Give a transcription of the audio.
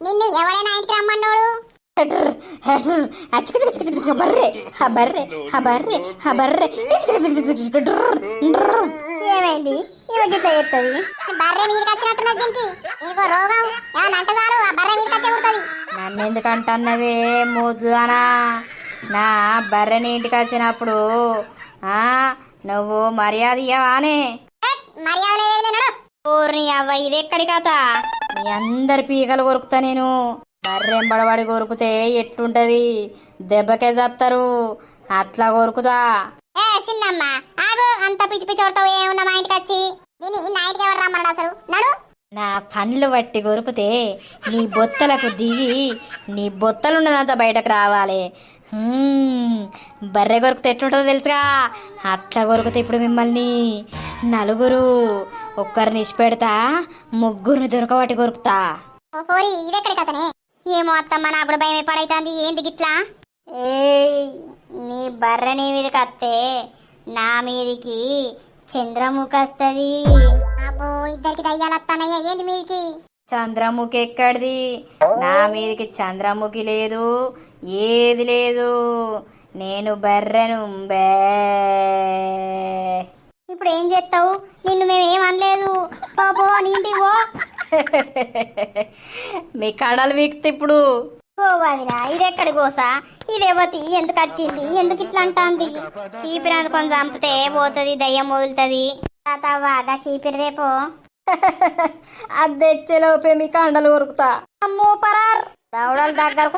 నిన్ను ఎవడైనా ఇంటికి రమ్మన్నోడు? బర్రె ఆ బర్రె ఆ ఆ. ఏమైంది చేస్తుంది బర్రె మీదకి వచ్చినట్టున్నది దీనికి. ఇంకో రోగం. ఏమన్నా అంటే చాలు ఆ బర్రె మీదకి వచ్చే ఉంటుంది నన్ను ఎందుకు అంటున్నవే మోద్దుదానా నా బర్రెని ఇంటికి వచ్చినప్పుడు ఆ నువ్వు మర్యాద ఇయ్యవానే. మర్యాద లేదు అవ్వ ఇది ఎక్కడి కథ? మీ అందరి పీకలు కొరుకుతా నేను. బర్రెంబడబడి కొరుకుతే ఎట్లుంటది? దెబ్బకే చస్తారు అట్లా కొరుకుతా. ఏ చిన్నమ్మ ఆగు. అంత పిచ్చి పిచ్చి కొడతావు. ఏమున్నా మా ఇంటికి వచ్చి? నా ఇంటికి ఎవరు రమ్మన్నాడు అసలు? నడు. నా పండ్లు బట్టి కొరుకుతే నీ బొత్తలకు దిగి నీ బొత్తలున్నదంతా బయటకు రావాలి. బర్రె కొరుకుతే ఎట్లుంటుందో తెలుసుగా. అట్లా కొరుకుతే ఇప్పుడు మిమ్మల్ని నలుగురు ఒక్కరిని ఇచ్చిపెడతా ముగ్గురిని దొరకబట్టి కొరుకుతా. ఇదెక్కడి కథనే? ఏమో అత్తమ్మ నాకు కూడా భయం పడైతుంది. ఏంది గిట్లా? ఏయ్ నీ బర్రె నీ మీదకి వస్తే నా మీదికి చంద్రముఖి వస్తుంది. అబ్బో ఇద్దరికి దయ్యాలు వస్తానయ్యా ఏంది మీదికి? చంద్రముఖి ఎక్కడిది? నా మీదకి చంద్రముఖి లేదు ఏది లేదు. నేను బర్రెను బే ఇప్పుడు ఏం చేస్తావు? నిన్ను మేము ఏం అనలేదు. పో పో నీ ఇంటికి పో. మీ కడలు వీక్తే ఇప్పుడు. ఓ వదినా ఇది ఎక్కడి కోసా ఇదేవతి ఎందుకు వచ్చింది? ఎందుకు ఇట్లా అంటాంది? చీపిరందు కొంచెం చంపితే పోతుంది దయ్యం వదులుతుంది. తాతవ్వాగా చీపిరిదే పో. అది తెచ్చేలోపే మీ కండలు కొరుకుతా. అమ్మో పరార్. దవడల దగ్గరకు